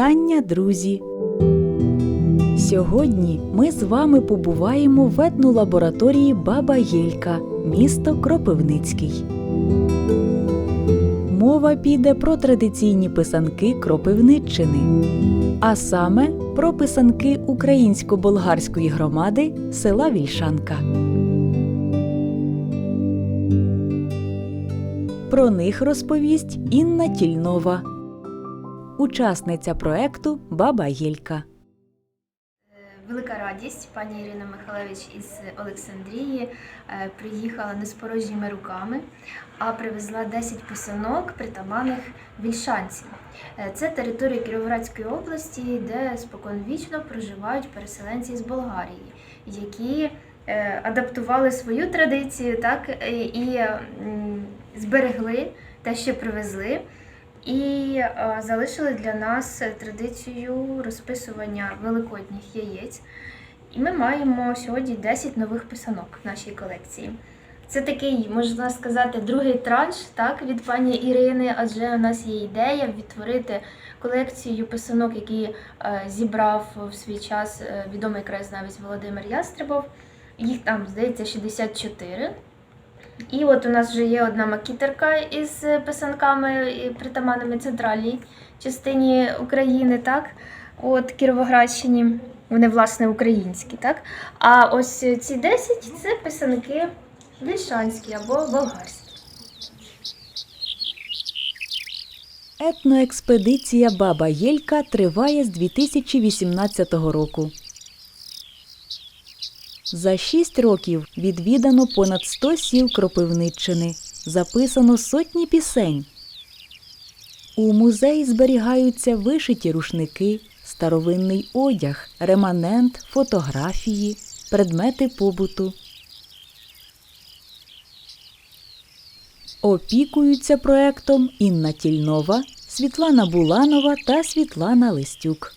Вітання, друзі! Сьогодні ми з вами побуваємо в етнолабораторії Баба Єлька, місто Кропивницький. Мова піде про традиційні писанки Кропивниччини, а саме про писанки українсько-болгарської громади села Вільшанка. Про них розповість Інна Тільнова, учасниця проекту Баба Єлька. Велика радість, пані Ірина Михайлович із Олександрії е, приїхала не з порожніми руками, а привезла 10 писанок притаманних вільшанців. Е, Це територія Кіровоградської області, де споконвічно проживають переселенці з Болгарії, які е, адаптували свою традицію так, і зберегли те, що привезли. І е, залишили для нас традицію розписування великодніх яєць. І ми маємо сьогодні 10 нових писанок в нашій колекції. Це такий, можна сказати, другий транш так, від пані Ірини, адже у нас є ідея відтворити колекцію писанок, які е, зібрав в свій час е, відомий краєзнавець Володимир Ястребов. Їх там, здається, 64. І от у нас вже є одна макітерка із писанками і притаманними центральній частині України, так? От Кіровоградщині. Вони, власне, українські, так? А ось ці 10 це писанки вільшанські або болгарські. Етноекспедиція Баба Єлька триває з 2018 року. За шість років відвідано понад 100 сіл Кропивниччини, записано сотні пісень. У музеї зберігаються вишиті рушники, старовинний одяг, реманент, фотографії, предмети побуту. Опікуються проектом Інна Тільнова, Світлана Буланова та Світлана Листюк.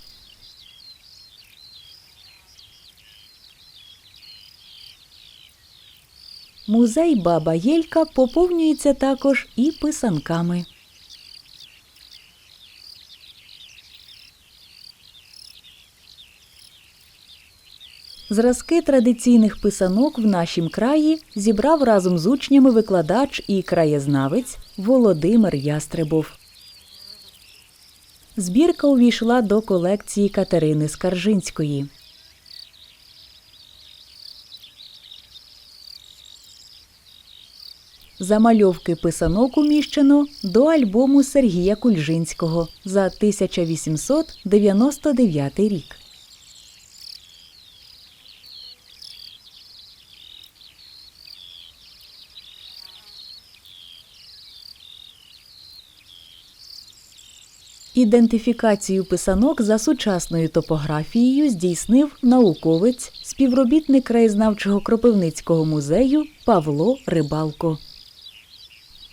Музей Баба Єлька поповнюється також і писанками. Зразки традиційних писанок в нашім краї зібрав разом з учнями викладач і краєзнавець Володимир Ястребов. Збірка увійшла до колекції Катерини Скаржинської. Замальовки писанок уміщено до альбому Сергія Кульжинського за 1899 рік. Ідентифікацію писанок за сучасною топографією здійснив науковець, співробітник краєзнавчого Кропивницького музею Павло Рибалко.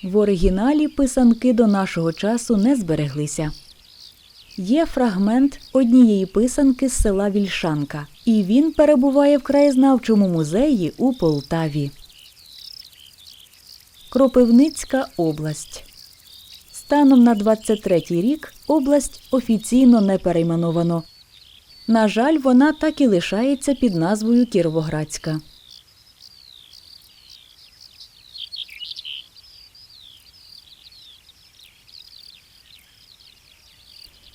В оригіналі писанки до нашого часу не збереглися. Є фрагмент однієї писанки з села Вільшанка, і він перебуває в краєзнавчому музеї у Полтаві. Кропивницька область. Станом на 23-й рік область офіційно не перейменовано. На жаль, вона так і лишається під назвою Кіровоградська.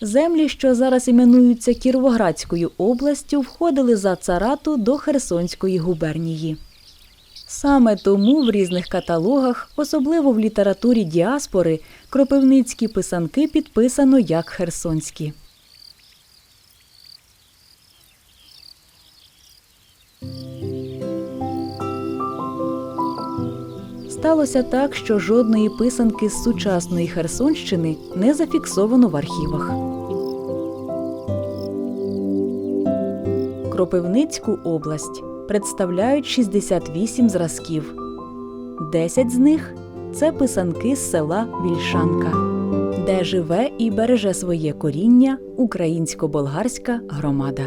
Землі, що зараз іменуються Кіровоградською областю, входили за царату до Херсонської губернії. Саме тому в різних каталогах, особливо в літературі діаспори, кропивницькі писанки підписано як херсонські. Сталося так, що жодної писанки з сучасної Херсонщини не зафіксовано в архівах. Кропивницьку область представляють 68 зразків. 10 з них це писанки з села Вільшанка, де живе і береже своє коріння українсько-болгарська громада.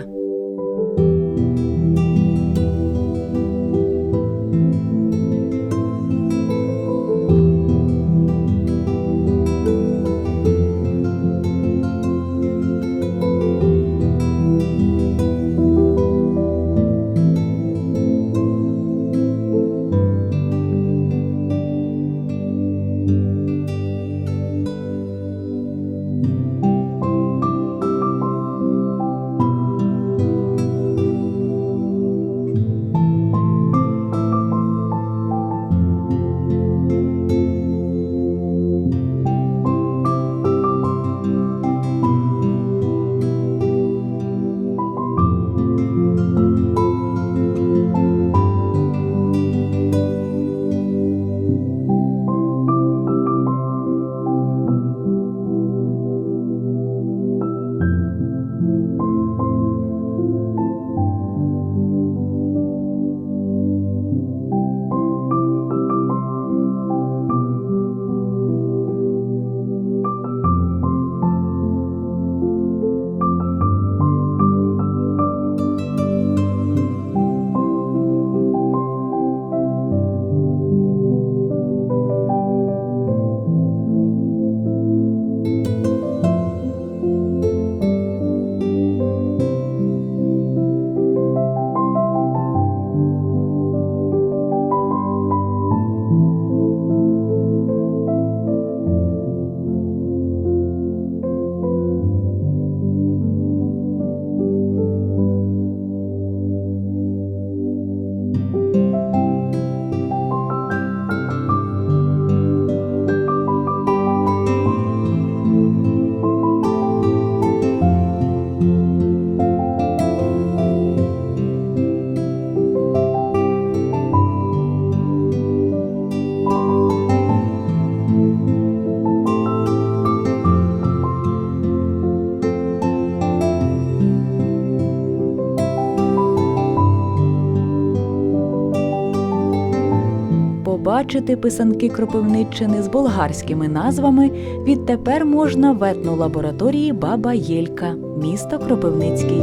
Побачити писанки Кропивниччини з болгарськими назвами відтепер можна в етнолабораторії Баба Єлька, місто Кропивницький.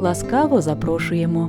Ласкаво запрошуємо.